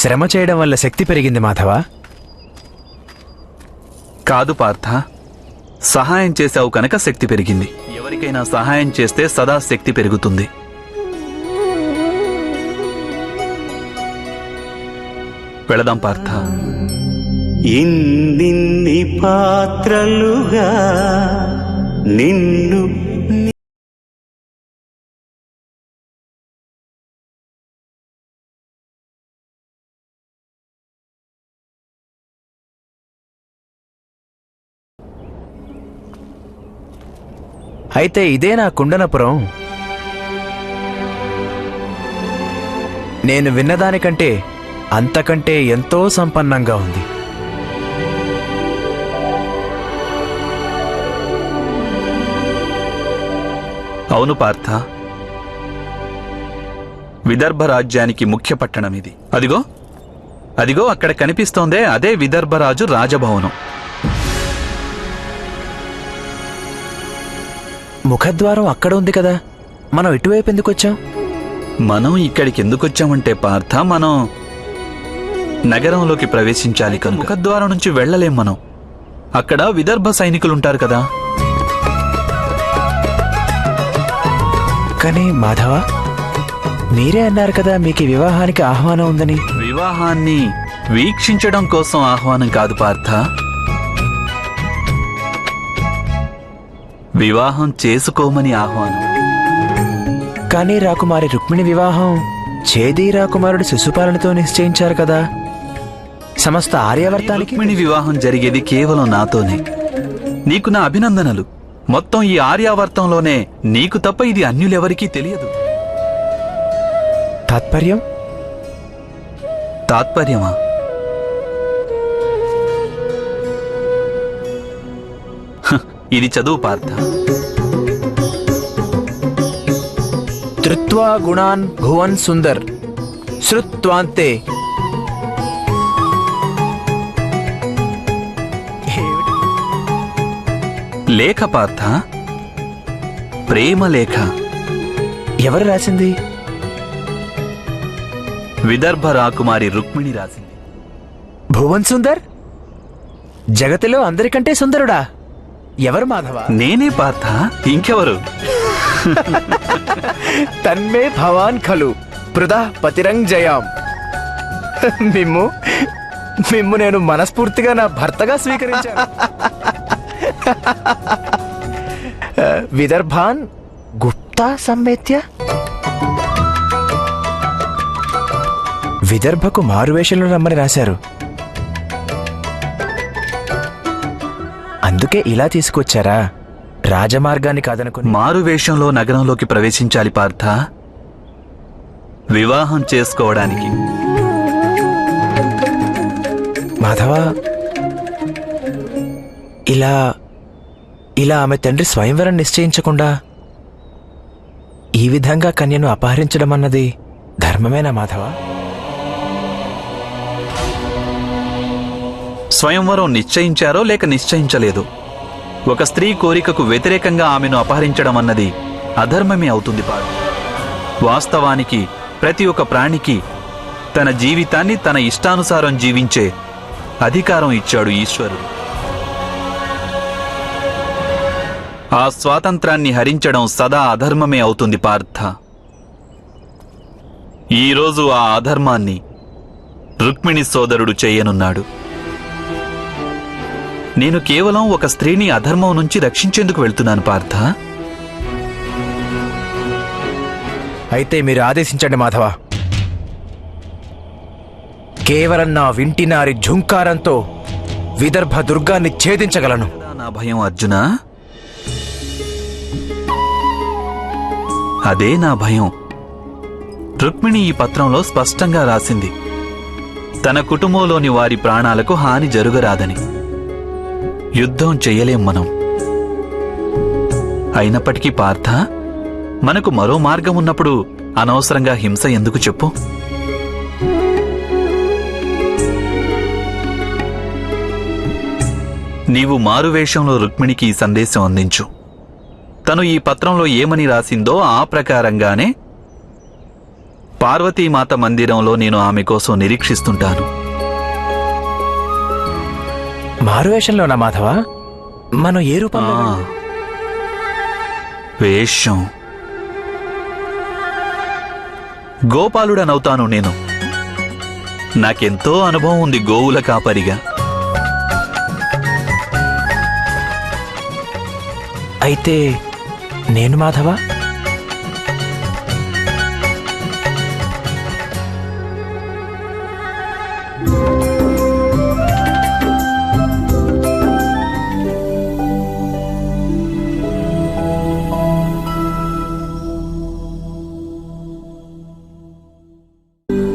శ్రమ చేయడం వల్ల శక్తి పెరిగింది మాధవ? కాదు పార్థ. సహాయం చేశావు కనుక శక్తి పెరిగింది. ఎవరికైనా సహాయం చేస్తే సదా శక్తి పెరుగుతుంది. వెళదాం పార్థ. ఇన్నిన్ని పాత్రలుగా నిన్ను అయితే ఇదే నా కుండనపురం. నేను విన్నదానికంటే అంతకంటే ఎంతో సంపన్నంగా ఉంది. అవును పార్థ. విదర్భ రాజ్యానికి ముఖ్య పట్టణం ఇది. అదిగో అదిగో అక్కడ కనిపిస్తోందే అదే విదర్భరాజు రాజభవనం. ముఖద్వారం అక్కడ ఉంది కదా. మనం ఇటువైపు ఎందుకు వచ్చాం మనం ఇక్కడికి ఎందుకు వచ్చామంటే పార్థ మనం నగరంలోకి ప్రవేశించాలి కనుక. ముఖద్వారం నుంచి వెళ్ళలేం మనం. అక్కడ విదర్భ సైనికులు ఉంటారు కదా. కానీ మాధవ మీరే అన్నారు కదా మీకు ఈ వివాహానికి ఆహ్వానం ఉందని. వివాహాన్ని వీక్షించడం కోసం ఆహ్వానం కాదు పార్థ. వివాహం చేసుకోమని ఆహ్వానం. కానీ రాకుమారి రుక్మిణి వివాహం చేదీ రాకుమారుడు శిశుపాలనతో నిశ్చయించారు కదా. సమస్త ఆర్యావర్తానికి రుక్మిణి వివాహం జరిగేది కేవలం నాతోనే. నీకు నా అభినందనలు. మొత్తం ఈ ఆర్యావర్తంలోనే నీకు తప్ప ఇది అన్యులెవరికీ తెలియదు. తాత్పర్యం? తాత్పర్యమా? ఇది చదువు పార్థ. ధృత్వా గుణాన్ భువన్ సుందర్. శ్రుత్వాంతే లేఖ పార్థ ప్రేమ లేఖ. ఎవరు రాసింది? విదర్భ రాకుమారి రుక్మిణి రాసింది. భువన్ సుందర్? జగతిలో అందరికంటే సుందరుడా? ఎవరు మాధవ? నేనే పార్థ ఇంకెవరు? తన్మే భవాన్ ఖలు పృథా పతిరంజయాం మిమ్ము మిమ్ము నేను మనస్ఫూర్తిగా నా భర్తగా స్వీకరించాను. విదర్భాన్ గుప్తా సమ్మేత్య? విదర్భకు మారువేషంలో రమ్మని రాశారు. అందుకే ఇలా తీసుకొచ్చారా? రాజమార్గాన్ని కాదనుకుని మారు వేషంలో నగరంలోకి ప్రవేశించాలి పార్థ. వివాహం చేసుకోవడానికి. మాధవ ఇలా ఇలా ఆమె తండ్రి స్వయంవరం నిశ్చయించకుండా ఈ విధంగా కన్యను అపహరించడం అన్నది ధర్మమేనా మాధవ? స్వయంవరం నిశ్చయించారో లేక నిశ్చయించలేదు. ఒక స్త్రీ కోరికకు వ్యతిరేకంగా ఆమెను అపహరించడం అన్నది అధర్మమే అవుతుంది పాడు. వాస్తవానికి ప్రతి ఒక్క ప్రాణికి తన జీవితాన్ని తన ఇష్టానుసారం జీవించే అధికారం ఇచ్చాడు ఈశ్వరుడు. ఆ స్వాతంత్రాన్ని హరించడం సదా అధర్మమే అవుతుంది పార్థ. ఈరోజు ఆ అధర్మాన్ని రుక్మిణి సోదరుడు చేయనున్నాడు. నేను కేవలం ఒక స్త్రీని అధర్మం నుంచి రక్షించేందుకు వెళ్తున్నాను పార్థ. అయితే మీరు ఆదేశించండి మాధవ. కేవలం నా వింటినారి ఝుంకారంతో విదర్భ దుర్గాన్ని ఛేదించగలను. నా భయం అర్జున? అదే నా భయం. రుక్మిణి ఈ పత్రంలో స్పష్టంగా రాసింది. తన కుటుంబంలోని వారి ప్రాణాలకు హాని జరుగరాదని. యుద్ధం చెయ్యలేం మనం. అయినప్పటికీ పార్థ మనకు మరో మార్గం ఉన్నప్పుడు అనవసరంగా హింస ఎందుకు చెప్పు? నీవు మారువేషంలో రుక్మిణికి ఈ సందేశం అందించు. తను ఈ పత్రంలో ఏమని రాసిందో ఆ ప్రకారంగానే పార్వతీమాత మందిరంలో నేను ఆమె కోసం నిరీక్షిస్తుంటాను. మారువేషంలోనా మాధవ? మనం ఏ రూపంలో వేషం. గోపాలుడనవుతాను నేను. నాకెంతో అనుభవం ఉంది గోవుల కాపరిగా. అయితే నేను మాధవ?